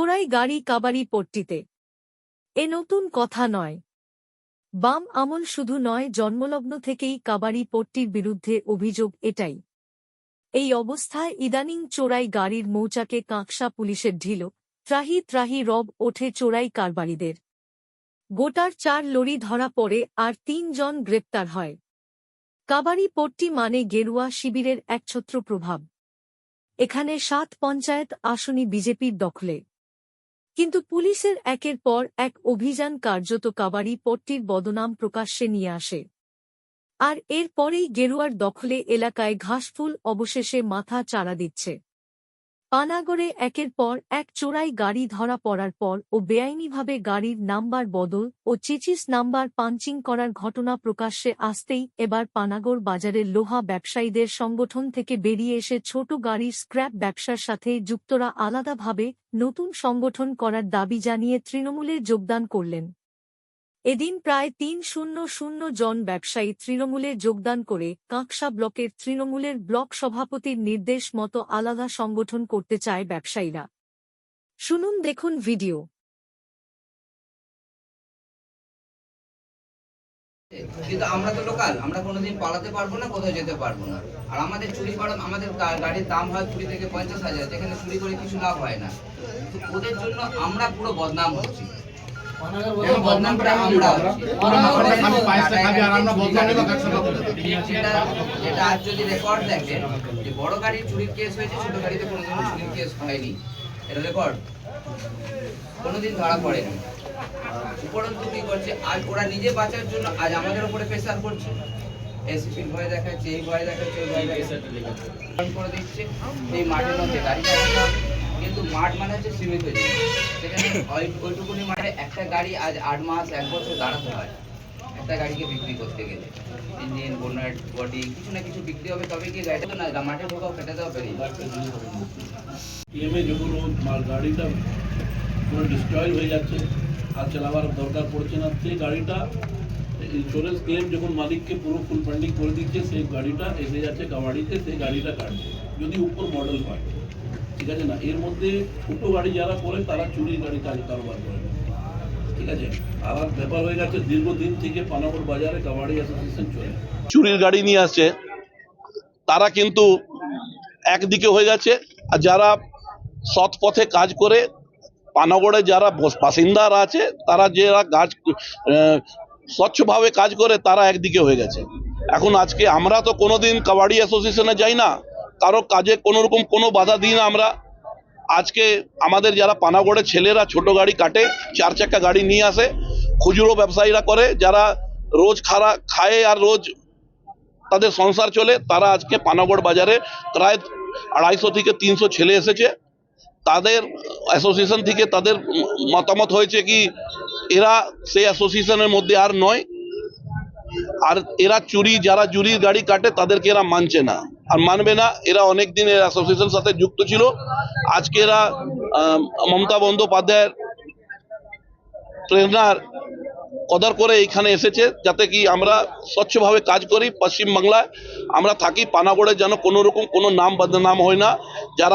চোরাই গাড়ি কাবারি পট্টিতে। এ নতুন কথা নয়। বাম আমল শুধু নয়, জন্মলগ্ন থেকেই কাবারি পট্টির বিরুদ্ধে অভিযোগ এটাই। এই অবস্থায় ইদানিং চোরাই গাড়ির মৌচাকে কাঁকসা পুলিশের ঢিল, ত্রাহি ত্রাহি রব ওঠে চোরাই কারবারিদের। গোটার চার লরি ধরা পড়ে আর তিনজন গ্রেপ্তার হয়। কাবারি পট্টি মানে গেরুয়া শিবিরের একছত্র প্রভাব। এখানে সাত পঞ্চায়েত আসনি বিজেপির দখলে। কিন্তু পুলিশের একের পর এক অভিযান কার্যত কাবাড়ি পট্টির বদনাম প্রকাশ্যে নিয়ে আসে। আর এর পরেই গেরুয়ার দখলে এলাকায় ঘাসফুল অবশেষে মাথা চাড়া দিচ্ছে। পানাগড়ে একের পর এক চোরাই গাড়ি ধরা পড়ার পর ও বেআইনিভাবে গাড়ির নাম্বার বদল ও চেচিস নাম্বার পাঞ্চিং করার ঘটনা প্রকাশ্যে আসতেই এবার পানাগড় বাজারের লোহা ব্যবসায়ীদের সংগঠন থেকে বেরিয়ে এসে ছোট গাড়ির স্ক্র্যাপ ব্যবসার সাথে যুক্তরা আলাদাভাবে নতুন সংগঠন করার দাবি জানিয়ে তৃণমূলে যোগদান করলেন। এদিন প্রায় তিন শূন্য শূন্য জন ব্যবসায়ী তৃণমূলে যোগদান করে কাঁকসা ব্লকের তৃণমূলের ব্লক সভাপতির নির্দেশ মতো আলাদা সংগঠন করতে চায় ব্যবসায়ীরা। শুনুন, দেখুন ভিডিও। কিন্তু আমরা তো লোকাল, আমরা কোনোদিন পালাতে পারব না, কোথাও যেতে পারব না। আর আমাদের চুরি করা, আমাদের গাড়ির দাম হয় কুড়ি থেকে পঞ্চাশ হাজার, যেখানে চুরি করে কিছু লাভ হয় না। ওদের জন্য আমরা পুরো বদনাম হচ্ছি। যেটা আজ যদি রেকর্ড দেখেন যে বড় গাড়ির চুরির কেস হয়েছে ছোট গাড়িতে কোনোদিন চুরির কেস হয়নি। এটা রেকর্ড কোনোদিন ধরা পড়েনি। উপরন্তু কি করছে? আজ ওরা নিজে বাঁচার জন্য আজ আমাদের উপরে প্রেশার করছে। এসিপির ভয় দেখাচ্ছে এই ভয় দেখাচ্ছে ওই ভয় দেখাচ্ছে। করে দিচ্ছে এই মাঠের মধ্যে গাড়ি কিন্তু মাঠ মানে হচ্ছে সীমিত সেখানে ওইটুকুনি মাঠে একটা গাড়ি আজ আট মাস, এক বছর দাঁড়াতে হয়। একটা গাড়িকে বিক্রি করতে গেলে। ইঞ্জিন, বোনেট, বডি, কিছু না কিছু বিক্রি হবে তবে কি গাড়িটা না মাঠে ঢোকাও কেটে দেওয়া যাবে। পিএমএ যখন মাল গাড়িটা পুরো ডিস্ট্রয় হয়ে যাচ্ছে, আর চালাবার দরকার পড়ছে না, সেই গাড়িটা ইন্স্যুরেন্স ক্লেম যখন মালিককে পুরো ফুল ফান্ডিং করে দিচ্ছে, সেই গাড়িটা এসে যাচ্ছে গাড়িতে সেই গাড়িটা কাটছে। যদি উপর মডেল হয়। ঠিক আছে না? এর মধ্যে ছোটো গাড়ি যারা করে, তারা চুরি গাড়ি কাজ কারবার করে। ঠিক আছে? ব্যাপার হয়ে গেছে, দীর্ঘদিন থেকে পানাগড় বাজারে অ্যাসোসিয়েশন চলে। চুরির গাড়ি নিয়ে আসছে, তারা কিন্তু একদিকে হয়ে গেছে, আর যারা সৎ পথে কাজ করে, পানাগড়ে যারা বস- বাসিন্দারা আছে, তারা যারা কাজ স্বচ্ছভাবে কাজ করে, তারা একদিকে হয়ে গেছে। এখন আজকে আমরা তো কোনোদিন কাবাডি অ্যাসোসিয়েশনে যাই না কারও কাজে কোনো রকম কোনো বাধা দিই না আমরা। আজকে আমাদের যারা পানাগড়ে ছেলেরা ছোট গাড়ি কাটে, চার চাকা গাড়ি নিয়ে আসে, খুচরো ব্যবসায়ীরা করে, যারা রোজ খারা খায় আর রোজ তাদের সংসার চলে, তারা আজকে পানাগড় বাজারে প্রায় আড়াইশো থেকে তিনশো ছেলে এসেছে। তাদের অ্যাসোসিয়েশন থেকে তাদের মতামত হয়েছে কি, এরা সেই অ্যাসোসিয়েশনের মধ্যে আর নয়। আর এরা চুরি, যারা চুরির গাড়ি কাটে, তাদেরকে এরা মানছে না। আর মানবে না, এরা অনেক দিন এরা অ্যাসোসিয়েশন সাথে যুক্ত ছিল। আজকে এরা মমতা বন্দ্যোপাধ্যায়ের প্রেরণার কদর করে এখানে এসেছে, যাতে কি আমরা স্বচ্ছভাবে কাজ করি পশ্চিমবাংলায়। আমরা থাকি পানাগড়ে, যেন কোনো রকম কোনো নাম বদনাম হয় না। যারা